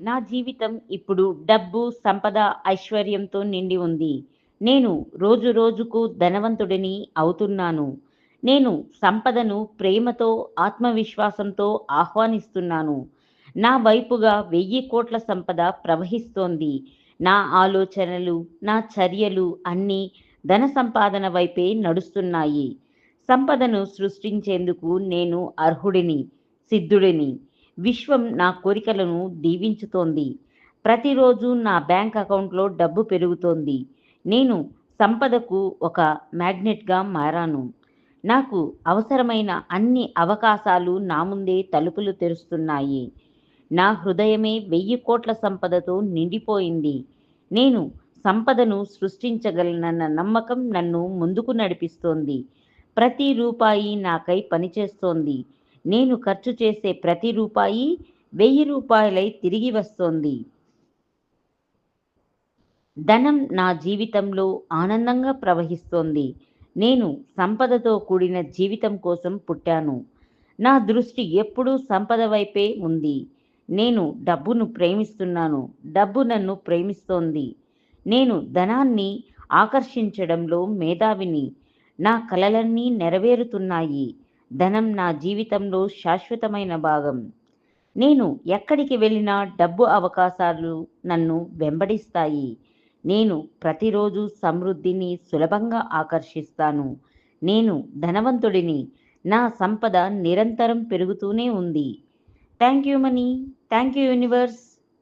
నా జీవితం ఇప్పుడు డబ్బు, సంపద, ఐశ్వర్యంతో నిండి ఉంది. నేను రోజు రోజుకు ధనవంతుడిని అవుతున్నాను. నేను సంపదను ప్రేమతో, ఆత్మవిశ్వాసంతో ఆహ్వానిస్తున్నాను. నా వైపుగా వెయ్యి కోట్ల సంపద ప్రవహిస్తోంది. నా ఆలోచనలు, నా చర్యలు అన్నీ ధన సంపాదన వైపే నడుస్తున్నాయి. సంపదను సృష్టించేందుకు నేను అర్హుడిని, సిద్ధుడిని. విశ్వం నా కోరికలను దీవించుతోంది. ప్రతిరోజు నా బ్యాంక్ అకౌంట్లో డబ్బు పెరుగుతోంది. నేను సంపదకు ఒక మ్యాగ్నెట్గా మారాను. నాకు అవసరమైన అన్ని అవకాశాలు నా ముందే తలుపులు తెరుస్తున్నాయి. నా హృదయమే వెయ్యి కోట్ల సంపదతో నిండిపోయింది. నేను సంపదను సృష్టించగలనన్న నమ్మకం నన్ను ముందుకు నడిపిస్తోంది. ప్రతి రూపాయి నాకై పనిచేస్తోంది. నేను ఖర్చు చేసే ప్రతి రూపాయి వెయ్యి రూపాయలై తిరిగి వస్తోంది. ధనం నా జీవితంలో ఆనందంగా ప్రవహిస్తోంది. నేను సంపదతో కూడిన జీవితం కోసం పుట్టాను. నా దృష్టి ఎప్పుడూ సంపద వైపే ఉంది. నేను డబ్బును ప్రేమిస్తున్నాను. డబ్బు నన్ను ప్రేమిస్తోంది. నేను ధనాన్ని ఆకర్షించడంలో మేధావిని. నా కలలన్నీ నెరవేరుతున్నాయి. ధనం నా జీవితంలో శాశ్వతమైన భాగం. నేను ఎక్కడికి వెళ్ళినా డబ్బు అవకాశాలు నన్ను వెంబడిస్తాయి. నేను ప్రతిరోజు సమృద్ధిని సులభంగా ఆకర్షిస్తాను. నేను ధనవంతుడిని. నా సంపద నిరంతరం పెరుగుతూనే ఉంది. Thank you money. Thank you universe.